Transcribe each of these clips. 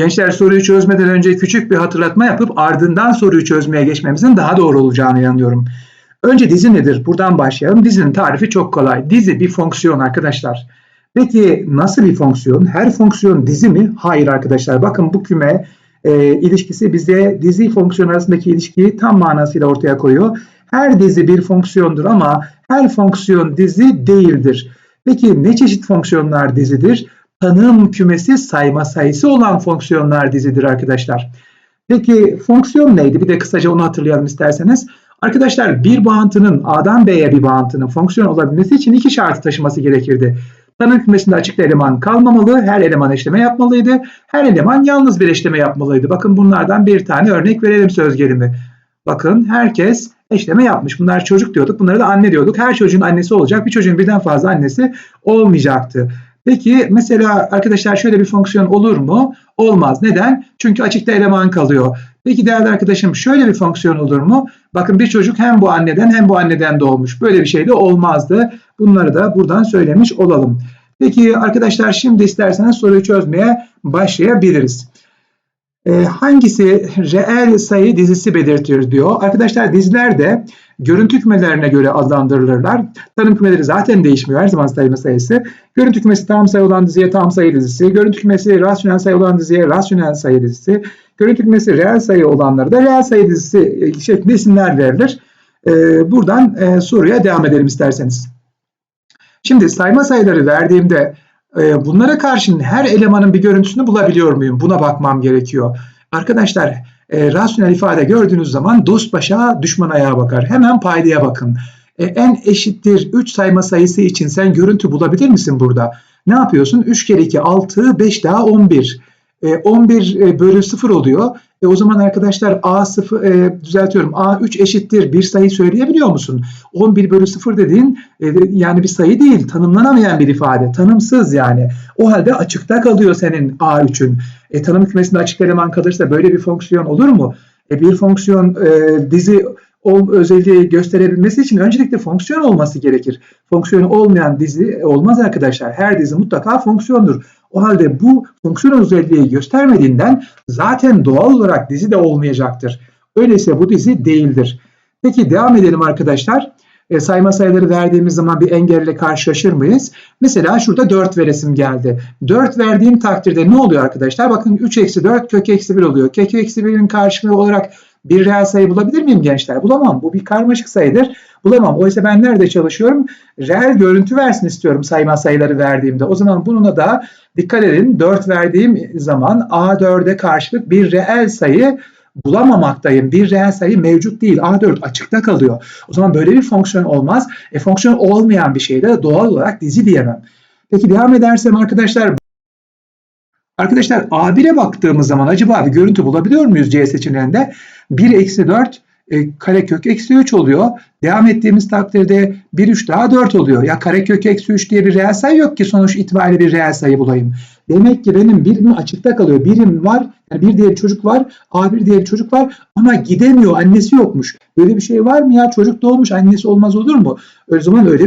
Gençler soruyu çözmeden önce küçük bir hatırlatma yapıp ardından soruyu çözmeye geçmemizin daha doğru olacağını inanıyorum. Önce dizi nedir? Buradan başlayalım. Dizinin tarifi çok kolay. Dizi bir fonksiyon arkadaşlar. Peki nasıl bir fonksiyon? Her fonksiyon dizi mi? Hayır arkadaşlar. Bakın bu küme e, ilişkisi bize dizi fonksiyon arasındaki ilişkiyi tam manasıyla ortaya koyuyor. Her dizi bir fonksiyondur ama her fonksiyon dizi değildir. Peki ne çeşit fonksiyonlar dizidir? Tanım kümesi sayma sayısı olan fonksiyonlar dizidir arkadaşlar. Peki fonksiyon neydi? Bir de kısaca onu hatırlayalım isterseniz. Arkadaşlar bir bağıntının A'dan B'ye bir bağıntının fonksiyon olabilmesi için iki şartı taşıması gerekirdi. Tanım kümesinde açıkta eleman kalmamalı, her eleman eşleme yapmalıydı, her eleman yalnız bir eşleme yapmalıydı. Bakın bunlardan bir tane örnek verelim söz gelimi. Bakın herkes eşleme yapmış. Bunlar çocuk diyorduk, bunlara da anne diyorduk. Her çocuğun annesi olacak, bir çocuğun birden fazla annesi olmayacaktı. Peki mesela arkadaşlar şöyle bir fonksiyon olur mu? Olmaz. Neden? Çünkü açıkta eleman kalıyor. Peki değerli arkadaşım şöyle bir fonksiyon olur mu? Bakın bir çocuk hem bu anneden hem bu anneden doğmuş. Böyle bir şey de olmazdı. Bunları da buradan söylemiş olalım. Peki arkadaşlar şimdi isterseniz soruyu çözmeye başlayabiliriz. Ee, hangisi reel sayı dizisi belirtir diyor. Arkadaşlar dizilerde görüntü kümelerine göre adlandırılırlar. Tanım kümeleri zaten değişmiyor her zaman sayma sayısı. Görüntü kümesi tam sayı olan diziye tam sayı dizisi, görüntü kümesi rasyonel sayı olan diziye rasyonel sayı dizisi, görüntü kümesi reel sayı olanlara da reel sayı dizisi şeklinde isimler verilir. Ee, buradan e, soruya devam edelim isterseniz. Şimdi sayma sayıları verdiğimde e, bunlara karşın her elemanın bir görüntüsünü bulabiliyor muyum? Buna bakmam gerekiyor. Arkadaşlar e, rasyonel ifade gördüğünüz zaman dost başa düşman ayağa bakar. Hemen paydaya bakın. E, en eşittir 3 sayma sayısı için sen görüntü bulabilir misin burada? Ne yapıyorsun? 3 kere 2 6 5 daha 11. E, 11 e, bölü 0 oluyor. E, o zaman arkadaşlar A 0 e, düzeltiyorum. A 3 eşittir bir sayı söyleyebiliyor musun? 11 bölü 0 dediğin e, yani bir sayı değil. Tanımlanamayan bir ifade. Tanımsız yani. O halde açıkta kalıyor senin A3'ün. E, tanım kümesinde açık eleman kalırsa böyle bir fonksiyon olur mu? E, bir fonksiyon e, dizi o özelliği gösterebilmesi için öncelikle fonksiyon olması gerekir. Fonksiyonu olmayan dizi olmaz arkadaşlar. Her dizi mutlaka fonksiyondur. O halde bu fonksiyon özelliği göstermediğinden zaten doğal olarak dizi de olmayacaktır. Öyleyse bu dizi değildir. Peki devam edelim arkadaşlar. E, sayma sayıları verdiğimiz zaman bir engelle karşılaşır mıyız? Mesela şurada 4 veresim geldi. 4 verdiğim takdirde ne oluyor arkadaşlar? Bakın 3 eksi 4 kök eksi 1 oluyor. Kök eksi 1'in karşılığı olarak bir reel sayı bulabilir miyim gençler? Bulamam. Bu bir karmaşık sayıdır. Bulamam. Oysa ben nerede çalışıyorum? Reel görüntü versin istiyorum sayma sayıları verdiğimde. O zaman bununla da dikkat edin. 4 verdiğim zaman A4'e karşılık bir reel sayı bulamamaktayım. Bir reel sayı mevcut değil. A4 açıkta kalıyor. O zaman böyle bir fonksiyon olmaz. E fonksiyon olmayan bir şeyde doğal olarak dizi diyemem. Peki devam edersem arkadaşlar Arkadaşlar A1'e baktığımız zaman acaba bir görüntü bulabiliyor muyuz C seçeneğinde? 1 eksi 4 e, karekök eksi 3 oluyor. Devam ettiğimiz takdirde 1 3 daha 4 oluyor. Ya karekök eksi 3 diye bir reel sayı yok ki sonuç itibariyle bir reel sayı bulayım. Demek ki benim birim açıkta kalıyor. Birim var, yani bir diye bir çocuk var, A1 diye bir çocuk var ama gidemiyor, annesi yokmuş. Böyle bir şey var mı ya? Çocuk doğmuş, annesi olmaz olur mu? O zaman öyle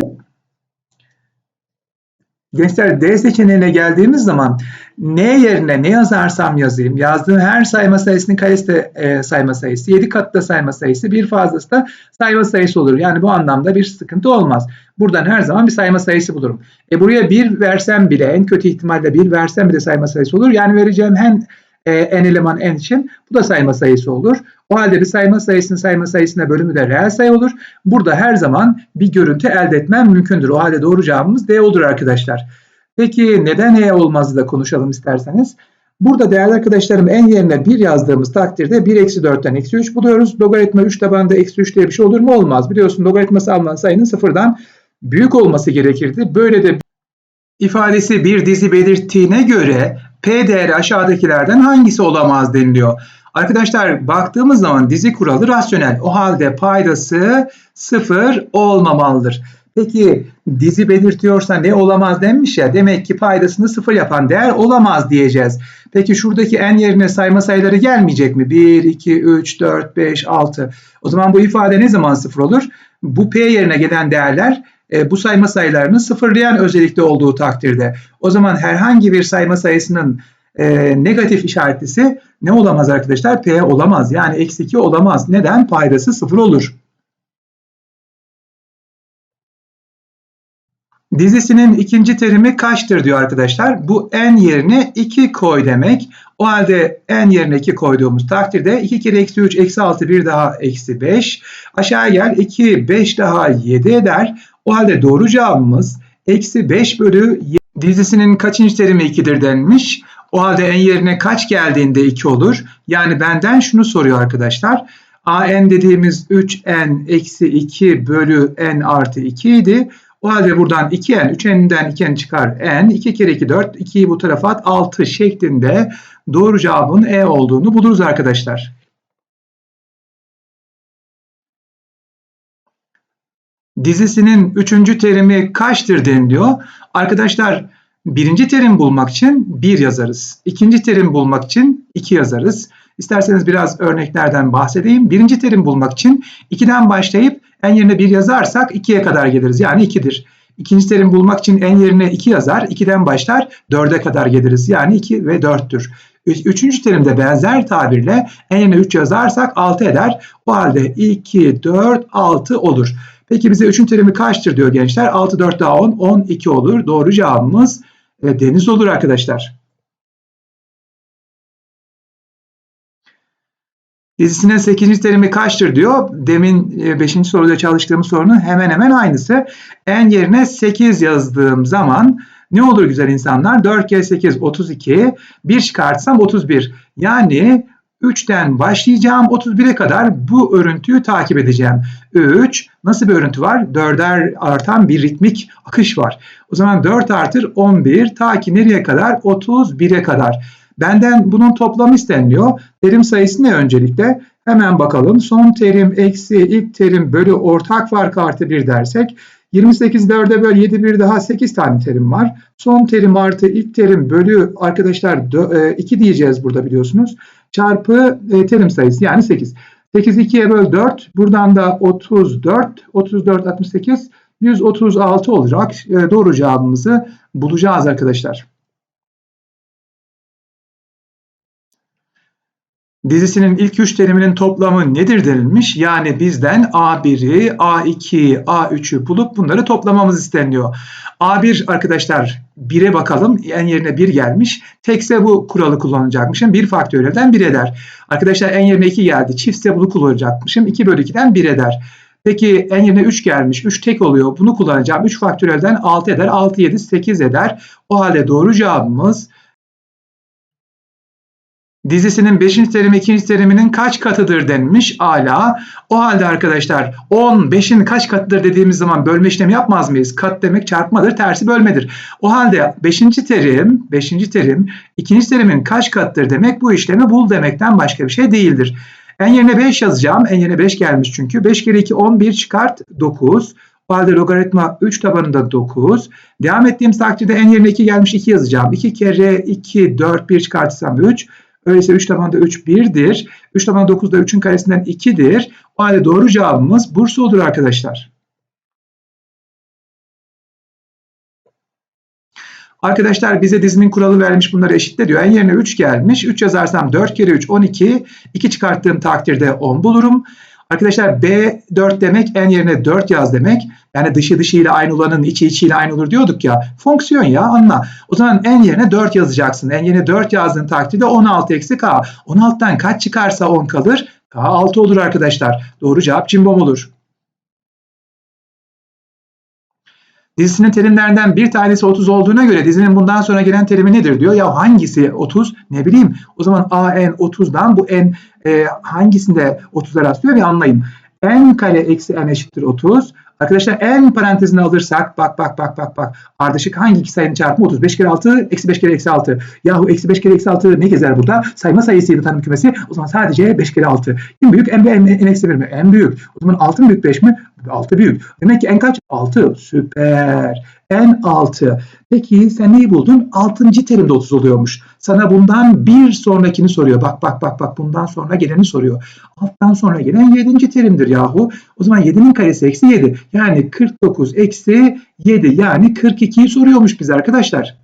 Gençler D seçeneğine geldiğimiz zaman N yerine ne yazarsam yazayım. Yazdığım her sayma sayısının karesi de e, sayma sayısı. 7 katta sayma sayısı. Bir fazlası da sayma sayısı olur. Yani bu anlamda bir sıkıntı olmaz. Buradan her zaman bir sayma sayısı bulurum. E buraya 1 versem bile en kötü ihtimalle 1 versem bile sayma sayısı olur. Yani vereceğim hem e, n eleman n için bu da sayma sayısı olur. O halde bir sayma sayısının sayma sayısına bölümü de reel sayı olur. Burada her zaman bir görüntü elde etmem mümkündür. O halde doğru cevabımız D olur arkadaşlar. Peki neden E olmaz da konuşalım isterseniz. Burada değerli arkadaşlarım en yerine 1 yazdığımız takdirde 1 eksi 4'ten eksi 3 buluyoruz. Logaritma 3 tabanında eksi 3 diye bir şey olur mu? Olmaz. Biliyorsun logaritması alınan sayının sıfırdan büyük olması gerekirdi. Böyle de ifadesi bir dizi belirttiğine göre P değeri aşağıdakilerden hangisi olamaz deniliyor. Arkadaşlar baktığımız zaman dizi kuralı rasyonel. O halde paydası sıfır olmamalıdır. Peki dizi belirtiyorsa ne olamaz denmiş ya. Demek ki paydasını sıfır yapan değer olamaz diyeceğiz. Peki şuradaki en yerine sayma sayıları gelmeyecek mi? 1, 2, 3, 4, 5, 6. O zaman bu ifade ne zaman sıfır olur? Bu P yerine gelen değerler e, bu sayma sayılarını sıfırlayan özellikte olduğu takdirde. O zaman herhangi bir sayma sayısının e, negatif işaretlisi ne olamaz arkadaşlar? P olamaz. Yani eksi 2 olamaz. Neden? Paydası 0 olur. Dizisinin ikinci terimi kaçtır diyor arkadaşlar. Bu n yerine 2 koy demek. O halde n yerine 2 koyduğumuz takdirde 2 kere eksi 3 eksi 6 bir daha eksi 5. Aşağı gel 2 5 daha 7 eder. O halde doğru cevabımız eksi 5 bölü 7. Dizisinin kaçıncı terimi 2'dir denmiş. O halde n yerine kaç geldiğinde 2 olur. Yani benden şunu soruyor arkadaşlar. a n dediğimiz 3n eksi 2 bölü n artı 2 idi. O halde buradan 2n, 3n'den 2n çıkar n. 2 kere 2 4, 2'yi bu tarafa at 6 şeklinde doğru cevabın e olduğunu buluruz arkadaşlar. Dizisinin üçüncü terimi kaçtır deniliyor. Arkadaşlar birinci terim bulmak için 1 yazarız. İkinci terim bulmak için 2 yazarız. İsterseniz biraz örneklerden bahsedeyim. Birinci terim bulmak için 2'den başlayıp n yerine 1 yazarsak 2'ye kadar geliriz. Yani 2'dir. İkinci terim bulmak için n yerine 2 yazar. 2'den başlar 4'e kadar geliriz. Yani 2 ve 4'tür. Üçüncü terimde benzer tabirle n yerine 3 yazarsak 6 eder. O halde 2, 4, 6 olur. Peki bize üçüncü terimi kaçtır diyor gençler. 6, 4 daha 10, 12 olur. Doğru cevabımız e, deniz olur arkadaşlar. Dizisinin 8. terimi kaçtır diyor. Demin 5. E, soruda çalıştığımız sorunun hemen hemen aynısı. En yerine 8 yazdığım zaman ne olur güzel insanlar? 4 kere 8 32. 1 çıkartsam 31. Yani 3'ten başlayacağım 31'e kadar bu örüntüyü takip edeceğim. 3 nasıl bir örüntü var? 4'er artan bir ritmik akış var. O zaman 4 artır 11 ta ki nereye kadar? 31'e kadar. Benden bunun toplamı isteniliyor. Terim sayısı ne öncelikle? Hemen bakalım. Son terim eksi ilk terim bölü ortak fark artı 1 dersek 28 4'e böl 7 bir daha 8 tane terim var. Son terim artı ilk terim bölü arkadaşlar 2 e, diyeceğiz burada biliyorsunuz. Çarpı e, terim sayısı yani 8. 8 2'ye böl 4. Buradan da 34. 34 68 136 olacak. E, doğru cevabımızı bulacağız arkadaşlar. Dizisinin ilk üç teriminin toplamı nedir denilmiş. Yani bizden A1'i, A2'yi, A3'ü bulup bunları toplamamız isteniyor. A1 arkadaşlar 1'e bakalım. En yerine 1 gelmiş. Tekse bu kuralı kullanacakmışım. 1 faktöriyelden 1 eder. Arkadaşlar en yerine 2 geldi. Çiftse bunu kullanacakmışım. 2 bölü 2'den 1 eder. Peki en yerine 3 gelmiş. 3 tek oluyor. Bunu kullanacağım. 3 faktöriyelden 6 eder. 6, 7, 8 eder. O halde doğru cevabımız dizisinin 5. terimi 2. teriminin kaç katıdır denmiş ala. O halde arkadaşlar 10 5'in kaç katıdır dediğimiz zaman bölme işlemi yapmaz mıyız? Kat demek çarpmadır, tersi bölmedir. O halde 5. terim, 5. terim 2. terimin kaç katıdır demek bu işlemi bul demekten başka bir şey değildir. En yerine 5 yazacağım. En yerine 5 gelmiş çünkü. 5 kere 2 11 çıkart 9. O halde logaritma 3 tabanında 9. Devam ettiğim takdirde en yerine 2 gelmiş 2 yazacağım. 2 kere 2 4 1 çıkartırsam 3. Öyleyse 3 tabanda 3 1'dir. 3 tabanda 9 da 3'ün karesinden 2'dir. O halde doğru cevabımız Bursa olur arkadaşlar. Arkadaşlar bize dizinin kuralı vermiş bunları eşitle diyor. En yerine 3 gelmiş. 3 yazarsam 4 kere 3 12. 2 çıkarttığım takdirde 10 bulurum. Arkadaşlar B4 demek en yerine 4 yaz demek. Yani dışı dışıyla aynı olanın içi içiyle aynı olur diyorduk ya. Fonksiyon ya anla. O zaman en yerine 4 yazacaksın. En yerine 4 yazdığın takdirde 16 eksi K. 16'dan kaç çıkarsa 10 kalır? K 6 olur arkadaşlar. Doğru cevap cimbom olur. Dizisinin terimlerinden bir tanesi 30 olduğuna göre dizinin bundan sonra gelen terimi nedir diyor. Ya hangisi 30? Ne bileyim. O zaman a n 30'dan bu n e, hangisinde 30'a rastlıyor bir anlayayım. n kare eksi n eşittir 30. Arkadaşlar n parantezine alırsak bak bak bak bak bak ardışık hangi iki sayının çarpımı 30? 5 kere 6 eksi 5 kere eksi 6. Yahu eksi 5 kere eksi 6 ne gezer burada? Sayma sayısıydı tanım kümesi. O zaman sadece 5 kere 6. Kim büyük? n, n, n eksi 1 mi? n büyük. O zaman 6 mı büyük 5 mi? 6 büyük. Demek ki n kaç? 6. Süper. n 6. Peki sen neyi buldun? 6. terimde 30 oluyormuş. Sana bundan bir sonrakini soruyor. Bak bak bak bak bundan sonra geleni soruyor. Alttan sonra gelen 7. terimdir yahu. O zaman 7'nin karesi eksi 7. Yani 49 eksi 7 yani 42'yi soruyormuş bize arkadaşlar.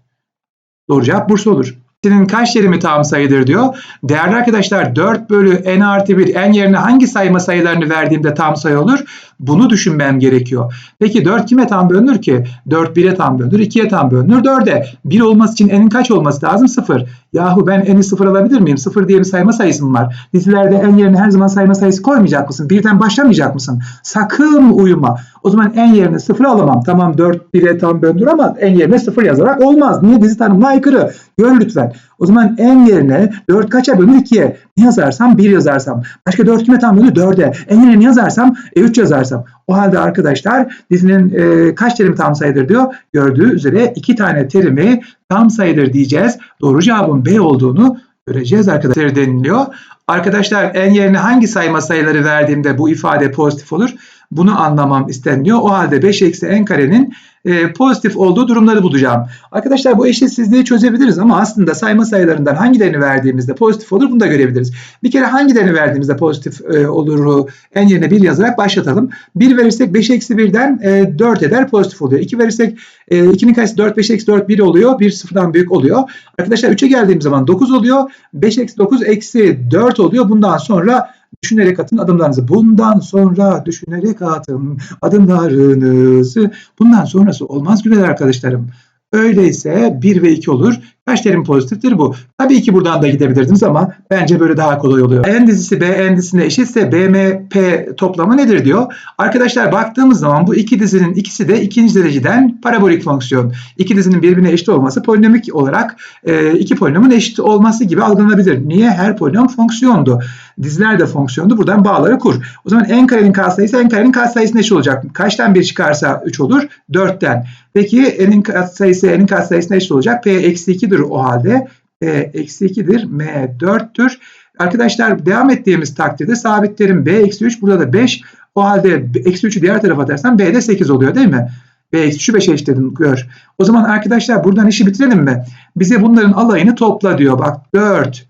Doğru cevap Bursa olur. N'in kaç terimi tam sayıdır diyor. Değerli arkadaşlar 4 bölü n artı 1 n yerine hangi sayma sayılarını verdiğimde tam sayı olur? Bunu düşünmem gerekiyor. Peki 4 kime tam bölünür ki? 4 1'e tam bölünür, 2'ye tam bölünür, 4'e. 1 olması için n'in kaç olması lazım? 0. Yahu ben n'i 0 alabilir miyim? 0 diye bir sayma sayısı mı var? Dizilerde n yerine her zaman sayma sayısı koymayacak mısın? Birden başlamayacak mısın? Sakın uyuma. O zaman n yerine 0 alamam. Tamam 4 1'e tam bölünür ama n yerine 0 yazarak olmaz. Niye? Dizi tanımına aykırı. Gör lütfen. O zaman n yerine 4 kaça bölünür? 2'ye. Ne yazarsam? 1 yazarsam. Başka 4 kime tam bölünür? 4'e. N yerine ne yazarsam? E, 3 yazarsam. O halde arkadaşlar dizinin e, kaç terimi tam sayıdır diyor. Gördüğü üzere 2 tane terimi tam sayıdır diyeceğiz. Doğru cevabın B olduğunu göreceğiz arkadaşlar deniliyor. Arkadaşlar n yerine hangi sayma sayıları verdiğimde bu ifade pozitif olur? Bunu anlamam isteniliyor. O halde 5 eksi n karenin e, pozitif olduğu durumları bulacağım. Arkadaşlar bu eşitsizliği çözebiliriz ama aslında sayma sayılarından hangilerini verdiğimizde pozitif olur bunu da görebiliriz. Bir kere hangilerini verdiğimizde pozitif e, olur n yerine 1 yazarak başlatalım. 1 verirsek 5 eksi 1'den e, 4 eder pozitif oluyor. 2 verirsek e, 2'nin karesi 4 5 eksi 4 1 oluyor. 1 sıfırdan büyük oluyor. Arkadaşlar 3'e geldiğim zaman 9 oluyor. 5 eksi 9 eksi 4 oluyor. Bundan sonra düşünerek atın adımlarınızı. Bundan sonra düşünerek atın adımlarınızı. Bundan sonrası olmaz güzel arkadaşlarım. Öyleyse 1 ve 2 olur. Kaç terim pozitiftir bu? Tabii ki buradan da gidebilirdiniz ama bence böyle daha kolay oluyor. N dizisi B N dizisine eşitse BMP toplamı nedir diyor. Arkadaşlar baktığımız zaman bu iki dizinin ikisi de ikinci dereceden parabolik fonksiyon. İki dizinin birbirine eşit olması polinomik olarak e, iki polinomun eşit olması gibi algılanabilir. Niye? Her polinom fonksiyondu. Diziler de fonksiyondu. Buradan bağları kur. O zaman n karenin katsayısı n karenin katsayısına eşit olacak. Kaçtan 1 çıkarsa 3 olur? 4'ten. Peki n'in katsayısı n'in katsayısına eşit olacak. P eksi 2'dir o halde. P eksi 2'dir. M 4'tür. Arkadaşlar devam ettiğimiz takdirde sabitlerim B eksi 3 burada da 5. O halde eksi 3'ü diğer tarafa atarsam B'de 8 oluyor değil mi? B eksi 3'ü 5'e eşitledim gör. O zaman arkadaşlar buradan işi bitirelim mi? Bize bunların alayını topla diyor. Bak 4,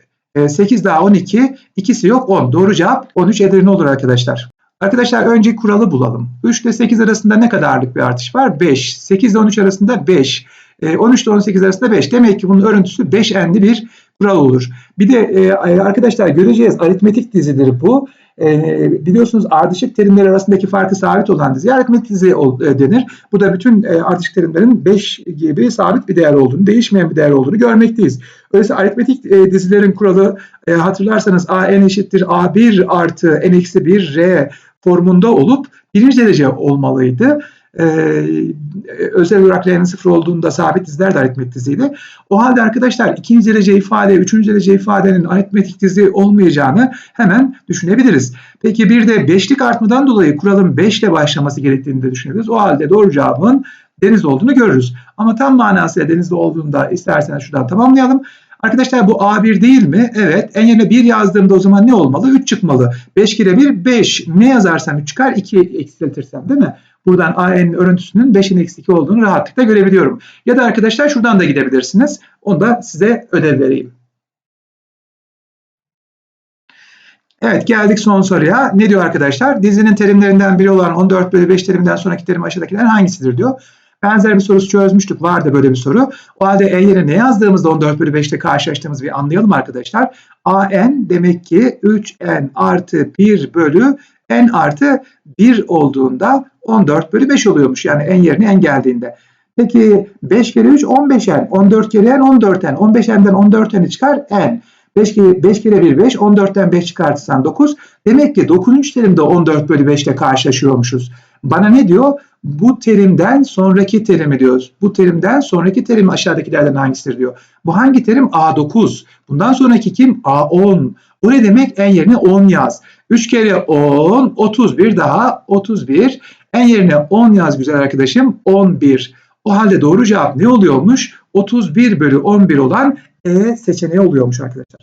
8 daha 12, ikisi yok 10. Doğru cevap 13 Edirne olur arkadaşlar. Arkadaşlar önce kuralı bulalım. 3 ile 8 arasında ne kadarlık bir artış var? 5. 8 ile 13 arasında 5. 13 ile 18 arasında 5. Demek ki bunun örüntüsü 5 enli bir kural olur. Bir de e, arkadaşlar göreceğiz aritmetik dizidir bu. E, biliyorsunuz ardışık terimler arasındaki farkı sabit olan dizi aritmetik dizi e, denir. Bu da bütün ardışık terimlerin 5 gibi sabit bir değer olduğunu, değişmeyen bir değer olduğunu görmekteyiz. Öyleyse aritmetik dizilerin kuralı hatırlarsanız a n eşittir a1 artı n eksi 1 r formunda olup birinci derece olmalıydı. Ee, özel olarak sıfır olduğunda sabit diziler de aritmetik diziydi. O halde arkadaşlar ikinci derece ifade, üçüncü derece ifadenin aritmetik dizi olmayacağını hemen düşünebiliriz. Peki bir de beşlik artmadan dolayı kuralın 5 ile başlaması gerektiğini de düşünebiliriz. O halde doğru cevabın deniz olduğunu görürüz. Ama tam manasıyla denizde olduğunda isterseniz şuradan tamamlayalım. Arkadaşlar bu A1 değil mi? Evet. En yerine 1 yazdığımda o zaman ne olmalı? 3 çıkmalı. 5 kere 1 5. Ne yazarsam 3 çıkar? 2 eksiltirsem değil mi? Buradan AN'in örüntüsünün 5'in eksi 2 olduğunu rahatlıkla görebiliyorum. Ya da arkadaşlar şuradan da gidebilirsiniz. Onu da size ödev vereyim. Evet geldik son soruya. Ne diyor arkadaşlar? Dizinin terimlerinden biri olan 14 bölü 5 terimden sonraki terim aşağıdakilerden hangisidir diyor. Benzer bir sorusu çözmüştük. Vardı böyle bir soru. O halde E yerine ne yazdığımızda 14 bölü 5'te karşılaştığımızı bir anlayalım arkadaşlar. AN demek ki 3N artı 1 bölü N artı 1 olduğunda 14 bölü 5 oluyormuş. Yani N yerine N geldiğinde. Peki 5 kere 3 15N. 14 kere N 14N. 15N'den 14N'i çıkar N. 5 kere, 5 kere 1 5. 14'ten 5 çıkartırsan 9. Demek ki 9. terimde 14 bölü 5 ile karşılaşıyormuşuz. Bana ne diyor? Bu terimden sonraki terimi diyoruz. Bu terimden sonraki terim aşağıdakilerden hangisidir diyor. Bu hangi terim? A9. Bundan sonraki kim? A10. Bu ne demek? En yerine 10 yaz. 3 kere 10, 31 daha 31. En yerine 10 yaz güzel arkadaşım. 11. O halde doğru cevap ne oluyormuş? 31 bölü 11 olan E seçeneği oluyormuş arkadaşlar.